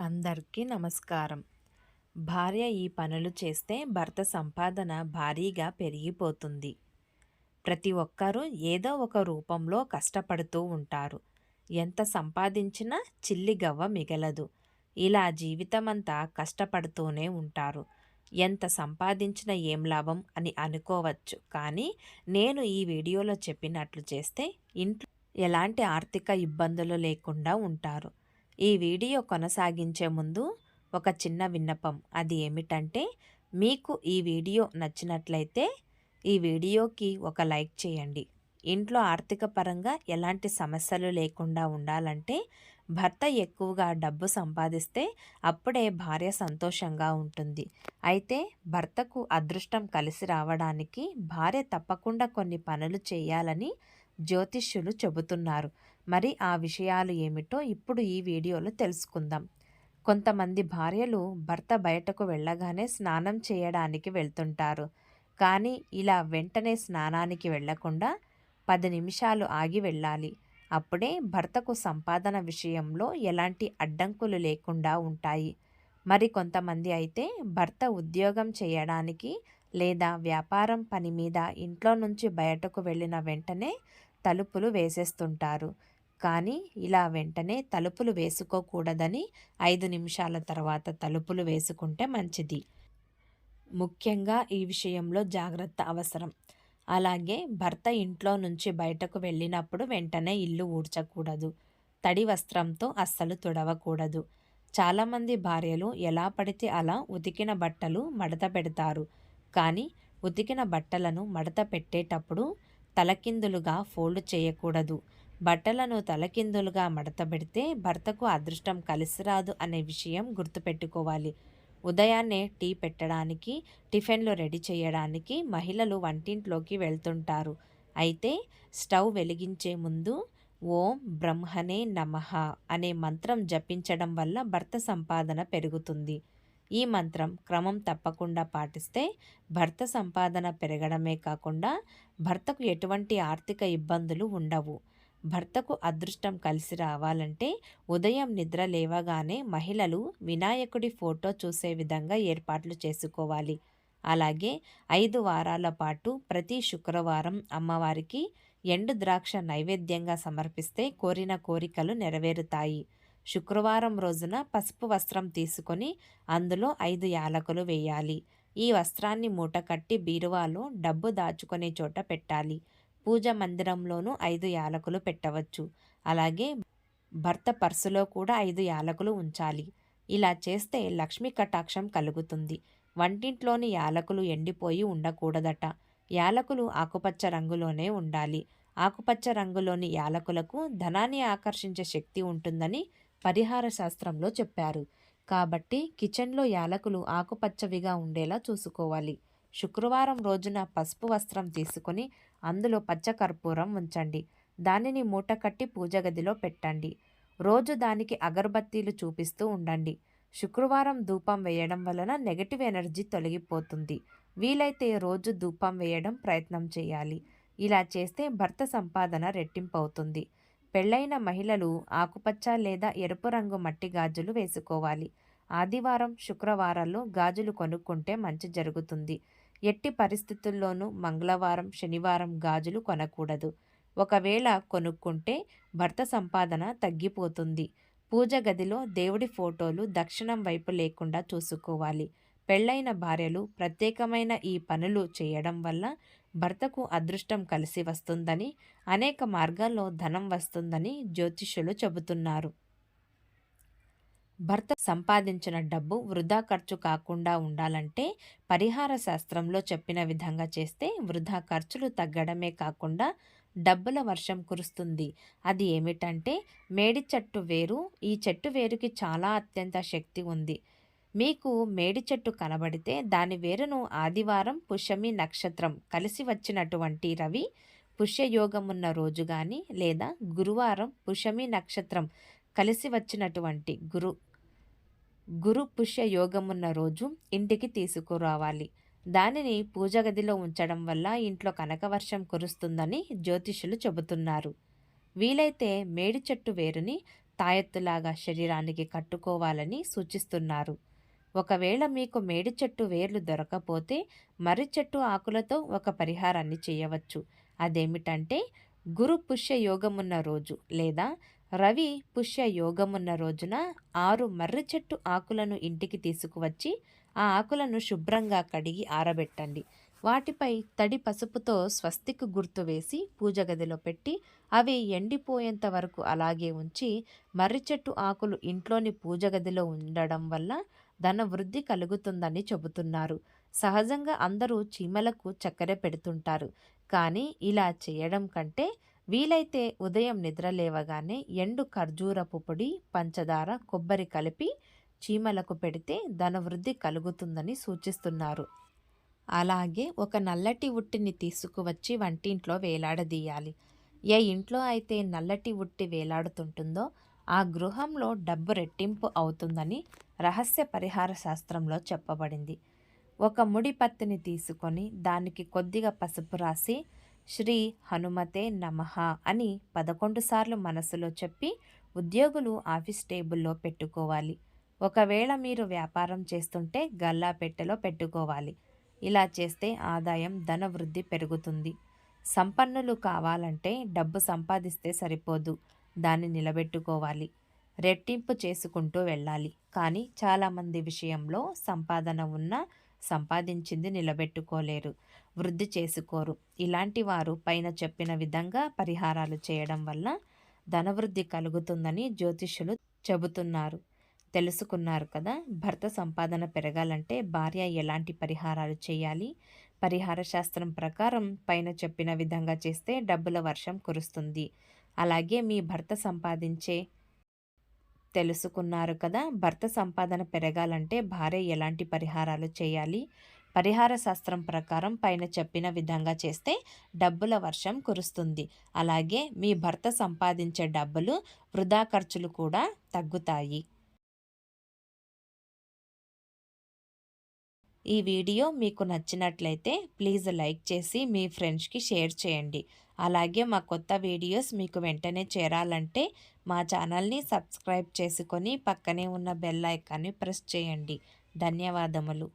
అందరికీ నమస్కారం. భార్య ఈ పనులు చేస్తే భర్త సంపాదన భారీగా పెరిగిపోతుంది. ప్రతి ఒక్కరూ ఏదో ఒక రూపంలో కష్టపడుతూ ఉంటారు. ఎంత సంపాదించినా చిల్లి గవ్వ మిగలదు. ఇలా జీవితమంతా కష్టపడుతూనే ఉంటారు. ఎంత సంపాదించిన ఏం లాభం అని అనుకోవచ్చు. కానీ నేను ఈ వీడియోలో చెప్పినట్లు చేస్తే ఇంట్లో ఎలాంటి ఆర్థిక ఇబ్బందులు లేకుండా ఉంటారు. ఈ వీడియో కొనసాగించే ముందు ఒక చిన్న విన్నపం. అది ఏమిటంటే మీకు ఈ వీడియో నచ్చినట్లయితే ఈ వీడియోకి ఒక లైక్ చేయండి. ఇంట్లో ఆర్థిక పరంగా ఎలాంటి సమస్యలు లేకుండా ఉండాలంటే భర్త ఎక్కువగా డబ్బు సంపాదిస్తే అప్పుడే భార్య సంతోషంగా ఉంటుంది. అయితే భర్తకు అదృష్టం కలిసి రావడానికి భార్య తప్పకుండా కొన్ని పనులు చేయాలని జ్యోతిష్యులు చెబుతున్నారు. మరి ఆ విషయాలు ఏమిటో ఇప్పుడు ఈ వీడియోలో తెలుసుకుందాం. కొంతమంది భార్యలు భర్త బయటకు వెళ్ళగానే స్నానం చేయడానికి వెళ్తుంటారు. కానీ ఇలా వెంటనే స్నానానికి వెళ్ళకుండా పది నిమిషాలు ఆగి వెళ్ళాలి. అప్పుడే భర్తకు సంపాదన విషయంలో ఎలాంటి అడ్డంకులు లేకుండా ఉంటాయి. మరి కొంతమంది అయితే భర్త ఉద్యోగం చేయడానికి లేదా వ్యాపారం పని మీద ఇంట్లో నుంచి బయటకు వెళ్ళిన వెంటనే తలుపులు వేసేస్తుంటారు. కానీ ఇలా వెంటనే తలుపులు వేసుకోకూడదని ఐదు నిమిషాల తర్వాత తలుపులు వేసుకుంటే మంచిది. ముఖ్యంగా ఈ విషయంలో జాగ్రత్త అవసరం. అలాగే భర్త ఇంట్లో నుంచి బయటకు వెళ్ళినప్పుడు వెంటనే ఇల్లు ఊడ్చకూడదు. తడి వస్త్రంతో అస్సలు తుడవకూడదు. చాలామంది భార్యలు ఎలా పడితే అలా ఉతికిన బట్టలు మడత పెడతారు. కానీ ఉతికిన బట్టలను మడత పెట్టేటప్పుడు తలకిందులుగా ఫోల్డ్ చేయకూడదు. బట్టలను తలకిందులుగా మడతబెడితే భర్తకు అదృష్టం కలిసిరాదు అనే విషయం గుర్తుపెట్టుకోవాలి. ఉదయాన్నే టీ పెట్టడానికి టిఫిన్లు రెడీ చేయడానికి మహిళలు వంటింట్లోకి వెళ్తుంటారు. అయితే స్టవ్ వెలిగించే ముందు ఓం బ్రహ్మనే నమః అనే మంత్రం జపించడం వల్ల భర్త సంపాదన పెరుగుతుంది. ఈ మంత్రం క్రమం తప్పకుండా పాటిస్తే భర్త సంపాదన పెరగడమే కాకుండా భర్తకు ఎటువంటి ఆర్థిక ఇబ్బందులు ఉండవు. భర్తకు అదృష్టం కలిసి రావాలంటే ఉదయం నిద్ర లేవగానే మహిళలు వినాయకుడి ఫోటో చూసే విధంగా ఏర్పాట్లు చేసుకోవాలి. అలాగే ఐదు వారాల పాటు ప్రతి శుక్రవారం అమ్మవారికి ఎండు ద్రాక్ష నైవేద్యంగా సమర్పిస్తే కోరిన కోరికలు నెరవేరుతాయి. శుక్రవారం రోజున పసుపు వస్త్రం తీసుకొని అందులో ఐదు యాలకులు వేయాలి. ఈ వస్త్రాన్ని మూట కట్టి బీరువాలో డబ్బు దాచుకునే చోట పెట్టాలి. పూజ మందిరంలోనూ ఐదు యాలకులు పెట్టవచ్చు. అలాగే భర్త పర్సులో కూడా ఐదు యాలకులు ఉంచాలి. ఇలా చేస్తే లక్ష్మీ కటాక్షం కలుగుతుంది. వంటింట్లోని యాలకులు ఎండిపోయి ఉండకూడదట. యాలకులు ఆకుపచ్చ రంగులోనే ఉండాలి. ఆకుపచ్చ రంగులోని యాలకులకు ధనాన్ని ఆకర్షించే శక్తి ఉంటుందని పరిహార శాస్త్రంలో చెప్పారు. కాబట్టి కిచెన్లో యాలకులు ఆకుపచ్చవిగా ఉండేలా చూసుకోవాలి. శుక్రవారం రోజున పసుపు వస్త్రం తీసుకొని అందులో పచ్చకర్పూరం ఉంచండి. దానిని మూట కట్టి పూజ గదిలో పెట్టండి. రోజు దానికి అగరబత్తీలు చూపిస్తూ ఉండండి. శుక్రవారం ధూపం వేయడం వలన నెగటివ్ ఎనర్జీ తొలగిపోతుంది. వీలైతే రోజు ధూపం వేయడం ప్రయత్నం చేయాలి. ఇలా చేస్తే భర్త సంపాదన రెట్టింపు అవుతుంది పెళ్ళైన మహిళలు ఆకుపచ్చ లేదా ఎరుపు రంగు మట్టి గాజులు వేసుకోవాలి. ఆదివారం శుక్రవారాల్లో గాజులు కొనుక్కుంటే మంచి జరుగుతుంది. ఎట్టి పరిస్థితుల్లోనూ మంగళవారం శనివారం గాజులు కొనకూడదు. ఒకవేళ కొనుక్కుంటే భర్త సంపాదన తగ్గిపోతుంది. పూజ గదిలో దేవుడి ఫోటోలు దక్షిణం వైపు లేకుండా చూసుకోవాలి. పెళ్ళైన భార్యలు ప్రత్యేకమైన ఈ పనులు చేయడం వల్ల భర్తకు అదృష్టం కలిసి వస్తుందని అనేక మార్గాల్లో ధనం వస్తుందని జ్యోతిష్యులు చెబుతున్నారు. భర్త సంపాదించిన డబ్బు వృధా ఖర్చు కాకుండా ఉండాలంటే పరిహార శాస్త్రంలో చెప్పిన విధంగా చేస్తే వృధా ఖర్చులు తగ్గడమే కాకుండా డబ్బుల వర్షం కురుస్తుంది. అది ఏమిటంటే మేడి చెట్టు వేరు ఈ చెట్టు వేరుకి చాలా అత్యంత శక్తి ఉంది. మీకు మేడి చెట్టు కనబడితే దాని వేరును ఆదివారం పుష్యమి నక్షత్రం కలిసి వచ్చినటువంటి రవి పుష్యయోగమున్న రోజు కానీ లేదా గురువారం పుష్యమి నక్షత్రం కలిసి వచ్చినటువంటి గురు గురు పుష్య యోగమున్న రోజు ఇంటికి తీసుకురావాలి. దానిని పూజ గదిలో ఉంచడం వల్ల ఇంట్లో కనకవర్షం కురుస్తుందని జ్యోతిషులు చెబుతున్నారు. వీలైతే మేడి చెట్టు వేరుని తాయెత్తులాగా శరీరానికి కట్టుకోవాలని సూచిస్తున్నారు. ఒకవేళ మీకు మేడి చెట్టు వేర్లు దొరకపోతే మర్రి చెట్టు ఆకులతో ఒక పరిహారాన్ని చేయవచ్చు. అదేమిటంటే గురు పుష్య యోగమున్న రోజు లేదా రవి పుష్య యోగమున్న రోజున ఆరు మర్రి చెట్టు ఆకులను ఇంటికి తీసుకువచ్చి ఆ ఆకులను శుభ్రంగా కడిగి ఆరబెట్టండి. వాటిపై తడి పసుపుతో స్వస్తిక్ గుర్తు వేసి పూజ గదిలో పెట్టి అవి ఎండిపోయేంత వరకు అలాగే ఉంచి మర్రి చెట్టు ఆకులు ఇంట్లోని పూజ గదిలో ఉండడం వల్ల ధన వృద్ధి కలుగుతుందని చెబుతున్నారు. సహజంగా అందరూ చీమలకు చక్కెర పెడుతుంటారు. కానీ ఇలా చేయడం కంటే వీలైతే ఉదయం నిద్ర లేవగానే ఎండు ఖర్జూరపు పొడి పంచదార కొబ్బరి కలిపి చీమలకు పెడితే ధనవృద్ధి కలుగుతుందని సూచిస్తున్నారు. అలాగే ఒక నల్లటి ఉట్టిని తీసుకువచ్చి వంటింట్లో వేలాడదీయాలి. ఏ ఇంట్లో అయితే నల్లటి ఉట్టి వేలాడుతుంటుందో ఆ గృహంలో డబ్బు రెట్టింపు అవుతుందని రహస్య పరిహార శాస్త్రంలో చెప్పబడింది. ఒక ముడి పత్తిని తీసుకొని దానికి కొద్దిగా పసుపు రాసి శ్రీ హనుమతే నమ అని పదకొండు సార్లు మనసులో చెప్పి ఉద్యోగులు ఆఫీస్ టేబుల్లో పెట్టుకోవాలి. ఒకవేళ మీరు వ్యాపారం చేస్తుంటే గల్లా పెట్టెలో పెట్టుకోవాలి. ఇలా చేస్తే ఆదాయం ధన వృద్ధి పెరుగుతుంది. సంపన్నులు కావాలంటే డబ్బు సంపాదిస్తే సరిపోదు. దాన్ని నిలబెట్టుకోవాలి. రెట్టింపు చేసుకుంటూ వెళ్ళాలి. కానీ చాలామంది విషయంలో సంపాదన ఉన్నా సంపాదించింది నిలబెట్టుకోలేరు. వృద్ధి చేసుకోరు. ఇలాంటి వారు పైన చెప్పిన విధంగా పరిహారాలు చేయడం వల్ల ధనవృద్ధి కలుగుతుందని జ్యోతిష్యులు చెబుతున్నారు. తెలుసుకున్నారు కదా భర్త సంపాదన పెరగాలంటే భార్య ఎలాంటి పరిహారాలు చేయాలి? పరిహార శాస్త్రం ప్రకారం పైన చెప్పిన విధంగా చేస్తే డబ్బుల వర్షం కురుస్తుంది. అలాగే మీ భర్త సంపాదించే తెలుసుకున్నారు కదా భర్త సంపాదన పెరగాలంటే భార్య ఎలాంటి పరిహారాలు చేయాలి? పరిహార శాస్త్రం ప్రకారం పైన చెప్పిన విధంగా చేస్తే డబ్బుల వర్షం కురుస్తుంది. అలాగే మీ భర్త సంపాదించే డబ్బులు వృధా ఖర్చులు కూడా తగ్గుతాయి. ఈ వీడియో మీకు నచ్చినట్లయితే ప్లీజ్ లైక్ చేసి మీ ఫ్రెండ్స్కి షేర్ చేయండి. అలాగే మా కొత్త వీడియోస్ మీకు వెంటనే చేరాలంటే మా ఛానల్ని సబ్స్క్రైబ్ చేసుకొని పక్కనే ఉన్న బెల్ ఐకాన్ని ప్రెస్ చేయండి. ధన్యవాదములు.